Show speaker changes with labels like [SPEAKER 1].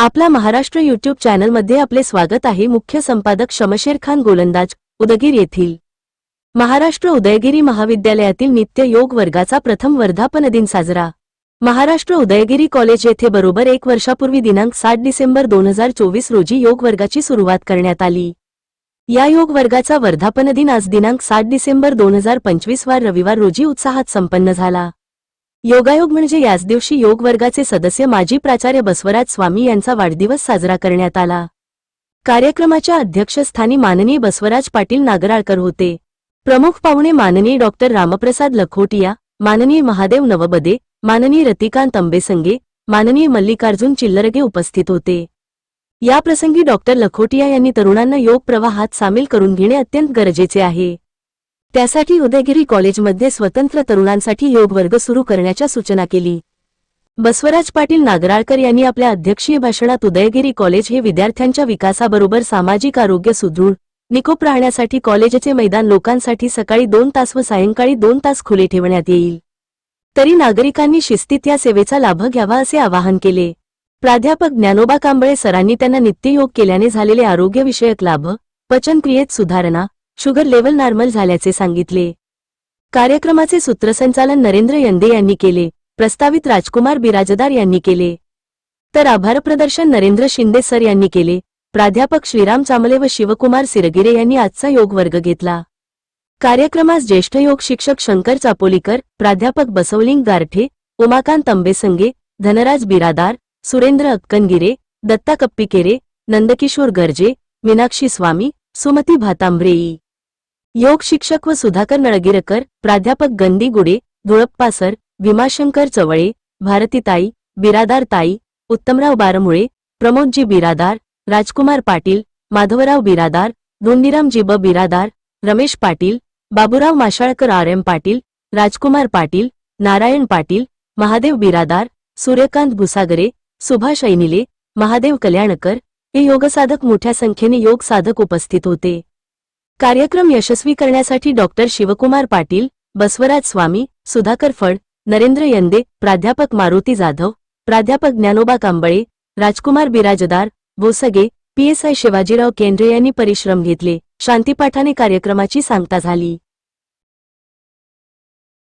[SPEAKER 1] आपला महाराष्ट्र युट्यूब चॅनलमध्ये आपले स्वागत आहे. मुख्य संपादक शमशेर खान गोलंदाज उदगीर येथील. महाराष्ट्र उदयगिरी महाविद्यालयातील नित्य योग वर्गाचा प्रथम वर्धापन दिन साजरा. महाराष्ट्र उदयगिरी कॉलेज येथे बरोबर एक वर्षापूर्वी दिनांक सात डिसेंबर दोन हजार चोवीस रोजी योग वर्गाची सुरुवात करण्यात आली. या योग वर्गाचा वर्धापन दिन आज दिनांक सात डिसेंबर दोन हजार पंचवीस वार रविवार रोजी उत्साहात संपन्न झाला. योगायोग म्हणजे याच दिवशी योग वर्गाचे सदस्य माजी प्राचार्य बसवराज स्वामी यांचा वाढदिवस साजरा करण्यात आला. कार्यक्रमाच्या अध्यक्षस्थानी माननीय बसवराज पाटील नागराळकर होते. प्रमुख पाहुणे माननीय डॉक्टर रामप्रसाद लखोटिया माननीय महादेव नवबदे माननीय रतिकांत अंबेसंगे माननीय मल्लिकार्जुन चिल्लरगे उपस्थित होते. याप्रसंगी डॉक्टर लखोटिया यांनी तरुणांना योग प्रवाहात सामील करून घेणे अत्यंत गरजेचे आहे. त्यासाठी उदयगिरी कॉलेजमध्ये स्वतंत्र तरुणांसाठी योग वर्ग सुरू करण्याच्या सूचना केली. बसवराज पाटील नागराळकर यांनी आपल्या अध्यक्षीय भाषणात उदयगिरी कॉलेज हे विद्यार्थ्यांच्या विकासाबरोबर सामाजिक आरोग्य सुदृढ निकोप राहण्यासाठी कॉलेजचे मैदान लोकांसाठी सकाळी दोन तास व सायंकाळी दोन तास खुले ठेवण्यात येईल. तरी नागरिकांनी शिस्तीत या सेवेचा लाभ घ्यावा असे आवाहन केले. प्राध्यापक ज्ञानोबा कांबळे सरांनी त्यांना नित्ययोग केल्याने झालेले आरोग्यविषयक लाभ पचनक्रियेत सुधारणा शुगर लेवल नॉर्मल झाल्याचे सांगितले. कार्यक्रमाचे सूत्रसंचालन नरेंद्र यंदे यांनी केले प्रस्तावित राजकुमार बिराजदार यांनी केले. तर आभार प्रदर्शन नरेंद्र शिंदे सर यांनी केले प्राध्यापक श्रीराम चामले व शिवकुमार सिरगिरे यांनी आजचा योग वर्ग घेतला. कार्यक्रमास ज्येष्ठ योग शिक्षक शंकर चापोलीकर प्राध्यापक बसवलिंग गारठे उमाकांत तंबेसंगे धनराज बिरादार सुरेंद्र अक्कनगिरे दत्ता कप्पिकेरे नंदकिशोर गर्जे मीनाक्षी स्वामी सुमती भातांब्रेई. योग शिक्षक व सुधाकर नळगिरकर प्राध्यापक गंदी गुडे धुळप्पा सर भीमाशंकर चवळे भारतीताई बिरादार ताई उत्तमराव बारमुळे प्रमोदजी बिरादार राजकुमार पाटील माधवराव बिरादार धोंडीरामजी ब बिरादार रमेश पाटील बाबुराव माशाळकर आर एम पाटील राजकुमार पाटील नारायण पाटील महादेव बिरादार सूर्यकांत भुसागरे सुभाष ऐनिले महादेव कल्याणकर हे योगसाधक मोठ्या संख्येने योग साधक उपस्थित होते. कार्यक्रम यशस्वी करण्यासाठी डॉक्टर शिवकुमार पाटील बसवराज स्वामी सुधाकर फड नरेंद्र यंदे प्राध्यापक मारुती जाधव प्राध्यापक Dnyanoba Kamble Rajkumar Birajdar Bhosge P S I Shivajirao Kendre यांनी परिश्रम घेतले. शांतीपाठाने कार्यक्रमाची सांगता झाली.